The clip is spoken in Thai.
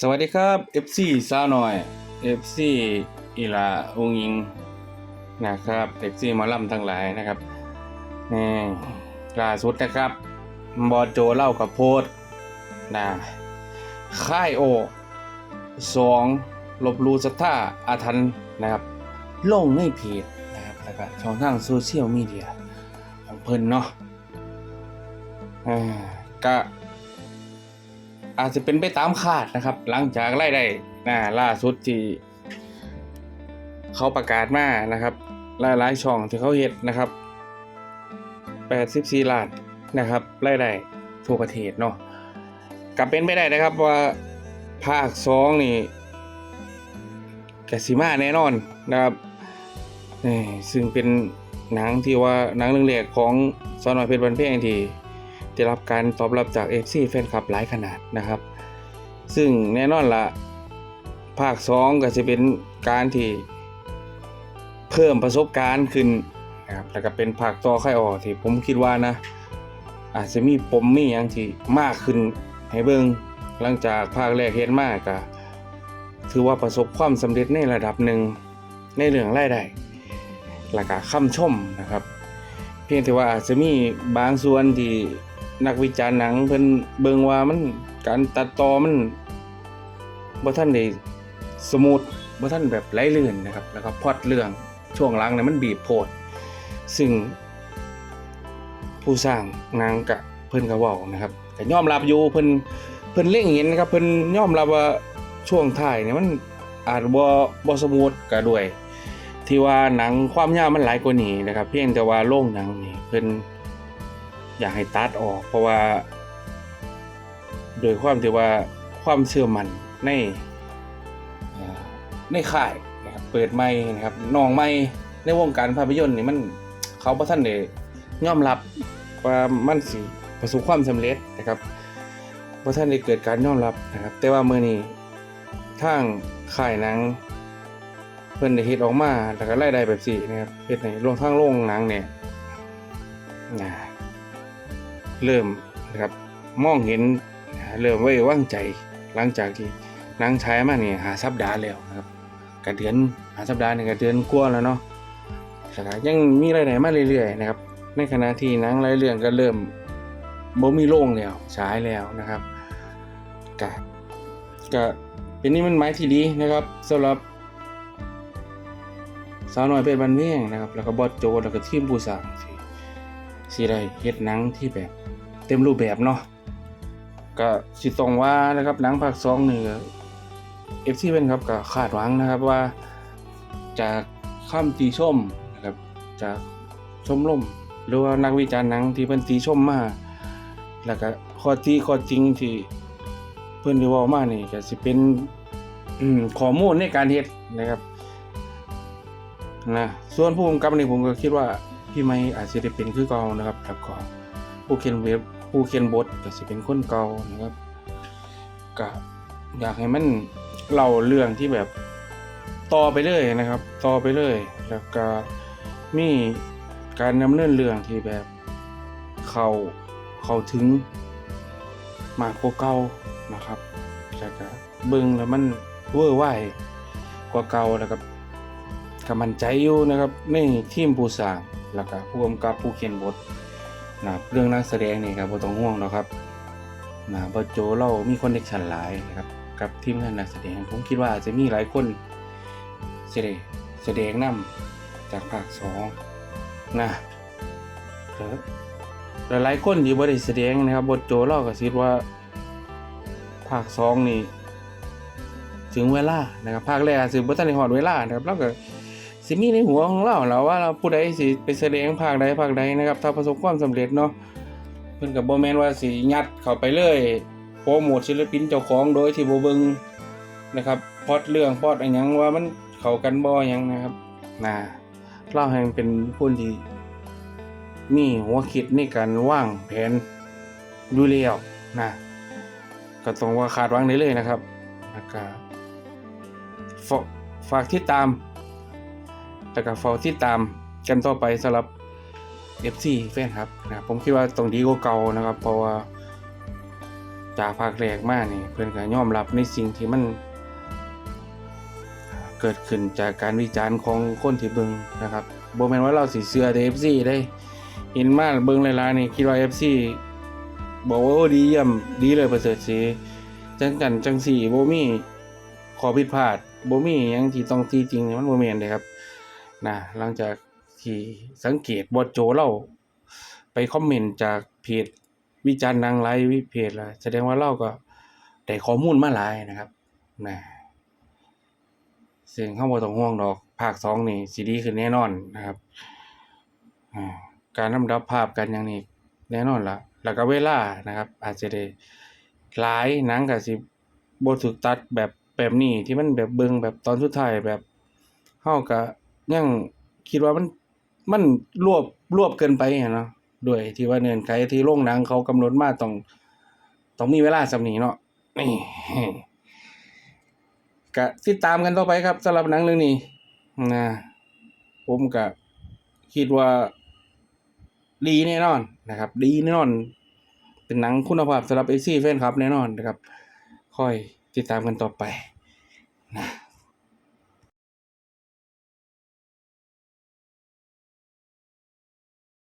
สวัสดีครับ FC สาวหน่อย FC อีลาองยิงนะครับ FC หมาล่ำทั้งหลายนะครับนี่ล่าสุดนะครับ บอโจเล่ากับโพส์นะค่ายโอสองลบลูสัทธาอาทันนะครับลงในเพจนะครับแล้วก็ช่องทางโซเชียลมีเดียของเพิ่นเนาะอ่าก็ อาจจะเป็นไปตามคาดนะครับ หลังจากไล่ได้นะล่าสุดที่เขาประกาศมานะครับหลายๆช่องที่เขาเฮ็ดนะครับ 84ล้านนะครับไล่ได้ทั่วประเทศเนาะกลับเป็นไปได้นะครับว่าภาค2นี่กสิมาแน่นอนนะครับซึ่งเป็นหนังที่ว่าหนังเรื่องแรกของสอนอยเพชรบันเพงที่ ได้รับการตอบรับจาก FC แฟนคลับหลายขนาดนะครับ ซึ่งแน่นอนละภาค 2 ก็จะเป็นการที่เพิ่มประสบการณ์ขึ้นนะครับแล้วก็เป็นภาคต่อค่ายออกที่ผมคิดว่านะอาจจะมีปมมีอย่างที่มากขึ้นให้เบิงหลังจากภาคแรกเห็นมากก็ถือว่าประสบความสำเร็จในระดับหนึ่งในเรื่องรายได้และก็คำชมนะครับ เพียงแต่ว่าอาจจะมีบางส่วนที่ นักวิจารณ์หนังเพิ่นเบิงว่ามันการตัดต่อมันบ่ทันได้สมูทบ่ทันแบบไหลลื่นนะครับ แล้วก็พอตเรื่องช่วงหลังเนี่ยมันบีบโพด ซึ่งผู้สร้างหนังกะเพิ่นก็เว้านะครับก็ยอมรับอยู่เพิ่นเพิ่นเล็งเห็นนะครับเพิ่นยอมรับว่าช่วงท้ายเนี่ยมันอาจบ่บ่สมูทก็ด้วย ที่ว่าหนังความยาวมันหลายกว่านี้นะครับ เพียงแต่ว่าโรงหนังนี่เพิ่น อยากให้ตัดออก เพราะว่า โดยความที่ว่าความเชื่อมั่นในเอ่อในค่ายนะครับเปิดใหม่นะครับน้องใหม่ในวงการภาพยนตร์นี่มันเขาบ่ทันได้ยอมรับว่ามันสิประสบความสำเร็จนะครับบ่ทันได้เกิดการยอมรับนะครับ แต่ว่ามื้อนี้ทางค่ายหนัง เพิ่นได้เฮ็ดออกมาแล้วก็รายได้แบบสี่นะครับเฮ็ดในโรงทางโรงหนังเนี่ยนะ เริ่มนะครับมองเห็นเริ่มไว้วางใจหลังจากที่นังฉายมาเนี่ยหาสัปดาห์แล้วนะครับก็เดือนหาสัปดาห์นี่ก็เดือนกว่าแล้วเนาะแล้วก็ยังมีรายได้มาเรื่อยๆนะครับ ในขณะที่นังหลายเรื่องก็เริ่มบ่มีโรงแล้วฉายแล้วนะครับก็ก็เป็นนี่มันหมายที่ดีนะครับสำหรับสาวน้อยเพชรบันเมียงนะครับ แล้วก็บอสโจแล้วก็ทีมผู้สร้างที่สิได้เฮ็ดหนังที่แบบ เต็มรูปแบบเนาะก็สิต้องว่านะครับหนังภาค2นี่ก็ FC เพิ่นครับก็คาดหวังนะครับว่าจากคำติชมนะครับจากชมรมหรือว่านักวิจารณ์หนังที่เพิ่นติชมมาแล้วก็ข้อที่ข้อจริงที่เพิ่นได้เว้ามานี่ก็สิเป็นข้อมูลในการเฮ็ดนะครับนะส่วนผู้กำกับนี่ผมก็คิดว่าพี่ไม้อาจจะได้เป็นคือเก่านะครับแล้วก็ผู้เขียนเว็บ ผู้เขียนบทก็จะเป็นคนเก่านะครับก็อยากให้มันเล่าเรื่องที่แบบต่อไปเลยนะครับ ต่อไปเลย แล้วก็มีการดำเนินเรื่องที่แบบเขาเขาถึงมากกว่าเก่านะครับแล้วก็เบิ่งแล้วมันเวอร์ไหวกว่าเก่าแล้วก็ก็มั่นใจอยู่นะครับในทีมผู้สร้างแล้วก็ผู้กำกับผู้เขียนบท นะครับเรื่องนักแสดงนี่ครับบ่ต้องห่วงหรอกครับนะบ่โจเรามีคอนเนคชั่นหลายนะครับกับทีมงานนักแสดงผมคิดว่าอาจจะมีหลายคนสิได้แสดงนำจากภาค2นะแล้วหลายๆคนที่บ่ได้แสดงนะครับบ่โจเราก็คิดว่าภาค2นี่ถึงเวลานะครับภาคแรกอาจสิบ่ทันได้ฮอดเวลานะครับแล้วก็ สิมีในหัวของเราแล้วว่าเราผู้ใดสิไปแสดงภาคใดภาคใดนะครับ ถ้าประสบความสำเร็จเนาะเพิ่นก็บ่แมนว่าสิยัดเข้าไปเลยโปรโมทศิลปินเจ้าของโดยที่โบเบิงนะครับพอตเรื่องพอตอะไรยังว่ามันเข้ากันบ่หยังนะครับนะเราให้เป็นคนที่มีหัวคิดในการว่างแผนอยู่แล้วนะก็ต้องว่าคาดวังได้เลยนะครับแล้วก็ฝากติดตาม แล้วก็ฝากติดตามกันต่อไปสำหรับ FC แฟนครับนะผมคิดว่าตรงดีกว่าเก่านะครับ เพราะว่าจากภาคแรกมากนี่เพิ่อนก็ยอมรับในสิ่งที่มัน เกิดขึ้นจากการวิจารณ์ของคนที่เบิงนะครับบ่แมนว่าเราสิเชื่อแต่ FC ได้เห็นมากเบิงหลายๆนี่คิดว่า FC บอกว่าโอ้ดีเยี่ยมดีเลยประเสริฐสีจังกันจังสี่โบมี่ขอผิดพลาดโบมีหยังที่ต้องที่จริงนี่มันโบแมนเด้ครับ นะหลังจากที่สังเกตบอโจเราไปคอมเมนต์จากเพจวิจารณ์นางไลวิเพจละแสดงว่าเราก็ได้ข้อมูลมาหลายนะครับนะซึ่งเฮาบ่ต้องห่วงดอก ภาคสองนี่สิดีขึ้นแน่นอนนะครับการลำดับภาพกันอย่างนี้แน่นอนละแล้วก็เวลานะครับ อาจจะได้หลายหนังก็สิบ่ถูกตัดแบบแบบนี้ที่มันแบบเบิงแบบตอนสุดท้ายแบบเฮาก็ ยังคิดว่ามันมันรวบรวบเกินไปเนาะด้วยที่ว่าเงื่อนไขที่โรงหนังเขากำหนดมาต้องต้องมีเวลาสำนีเนาะนี่ก็ติดตามกันต่อไปครับสำหรับหนังเรื่องนี้นะผมก็คิดว่าดีแน่นอนนะครับ ดีแน่นอน เป็นหนังคุณภาพสำหรับเอซี่แฟนครับแน่นอนนะครับ ค่อยติดตามกันต่อไปนะ